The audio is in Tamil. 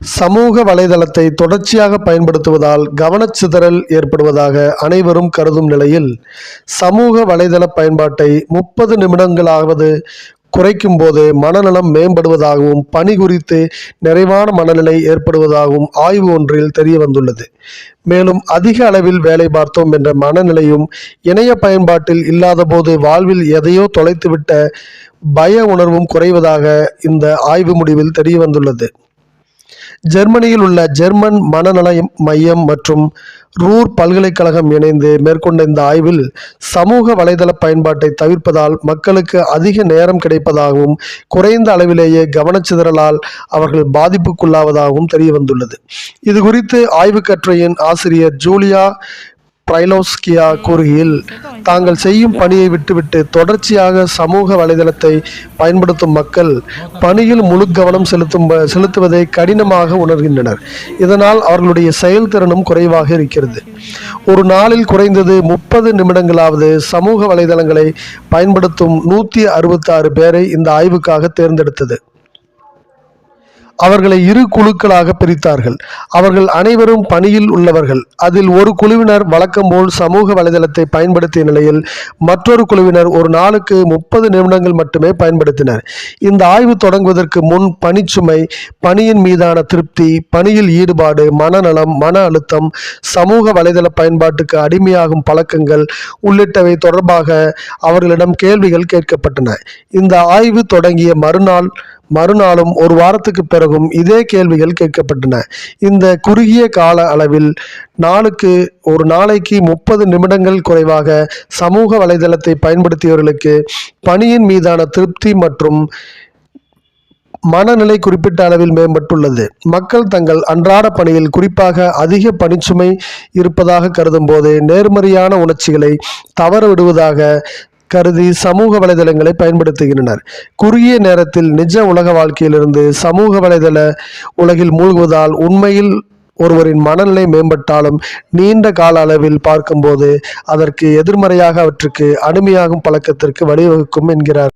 சமூக வலைதளத்தை தொடர்ச்சியாக பயன்படுத்துவதால் கவனச்சிதறல் ஏற்படுவதாக அனைவரும் கருதும் நிலையில் சமூக வலைதள பயன்பாட்டை முப்பது நிமிடங்களாவது குறைக்கும் போது மனநலம் மேம்படுவதாகவும் பணி குறித்து நிறைவான மனநிலை ஏற்படுவதாகவும் ஆய்வு ஒன்றில் தெரிய வந்துள்ளது மேலும் அதிக அளவில் வேலை பார்த்தோம் என்ற மனநிலையும் இணைய பயன்பாட்டில் இல்லாதபோது வாழ்வில் எதையோ தொலைத்துவிட்ட பய உணர்வும் குறைவதாக இந்த ஆய்வு முடிவில் தெரிய வந்துள்ளது ஜெர்மனியில் உள்ள ஜெர்மன் மனநல மையம் மற்றும் ரூர் பல்கலைக்கழகம் இணைந்து மேற்கொண்ட இந்த ஆய்வில் சமூக வலைதள பயன்பாட்டை தவிர்ப்பதால் மக்களுக்கு அதிக நேரம் கிடைப்பதாகவும் குறைந்த அளவிலேயே கவனச்சிதறலால் அவர்கள் பாதிப்புக்குள்ளாவதாகவும் தெரிய வந்துள்ளது இது குறித்து ஆய்வு கட்டுரையின் ஆசிரியர் ஜூலியா பிரைலோஸ்கியா கூறுகையில் தாங்கள் செய்யும் பணியை விட்டுவிட்டு தொடர்ச்சியாக சமூக வலைதளத்தை பயன்படுத்தும் மக்கள் பணியில் முழு கவனம் செலுத்தும் செலுத்துவதை கடினமாக உணர்கின்றனர். இதனால் அவர்களுடைய செயல்திறனும் குறைவாக இருக்கிறது. ஒரு நாளில் குறைந்தது முப்பது நிமிடங்களாவது சமூக வலைதளங்களை பயன்படுத்தும் நூற்றி அறுபத்தாறு பேரை இந்த ஆய்வுக்காக தேர்ந்தெடுத்தது. அவர்களை இரு குழுக்களாக பிரித்தார்கள். அவர்கள் அனைவரும் பணியில் உள்ளவர்கள். அதில் ஒரு குழுவினர் வழக்கம் போல் சமூக வலைதளத்தை பயன்படுத்திய நிலையில் மற்றொரு குழுவினர் ஒரு நாளுக்கு முப்பது நிமிடங்கள் மட்டுமே பயன்படுத்தினர். இந்த ஆய்வு தொடங்குவதற்கு முன் பணிச்சுமை பணியின் மீதான திருப்தி பணியில் ஈடுபாடு மனநலம் மன அழுத்தம் சமூக வலைதள பயன்பாட்டுக்கு அடிமையாகும் பழக்கங்கள் உள்ளிட்டவை தொடர்பாக அவர்களிடம் கேள்விகள் கேட்கப்பட்டன. இந்த ஆய்வு தொடங்கிய மறுநாள் மறுநாளும் ஒரு வாரத்துக்கு பிறகும் இதே கேள்விகள் கேட்கப்பட்டன. இந்த குறுகிய கால அளவில் நாளுக்கு ஒரு நாளைக்கு முப்பது நிமிடங்கள் குறைவாக சமூக வலைதளத்தை பயன்படுத்தியவர்களுக்கு பணியின் மீதான திருப்தி மற்றும் மனநிலை குறிப்பிட்ட அளவில் மேம்பட்டுள்ளது. மக்கள் தங்கள் அன்றாட பணியில் குறிப்பாக அதிக பணிச்சுமை இருப்பதாக கருதும் போது நேர்மறையான உணர்ச்சிகளை தவற விடுவதாக கருதி சமூக வலைதளங்களை பயன்படுத்துகின்றனர். குறுகிய நேரத்தில் நிஜ உலக வாழ்க்கையிலிருந்து சமூக வலைதள உலகில் மூழ்குவதால் உண்மையில் ஒருவரின் மனநிலை மேம்பட்டாலும் நீண்ட கால அளவில் பார்க்கும்போது அதற்கு எதிர்மறையாக அவற்றுக்கு அடிமையாகும் பழக்கத்திற்கு வழிவகுக்கும் என்கிறார்.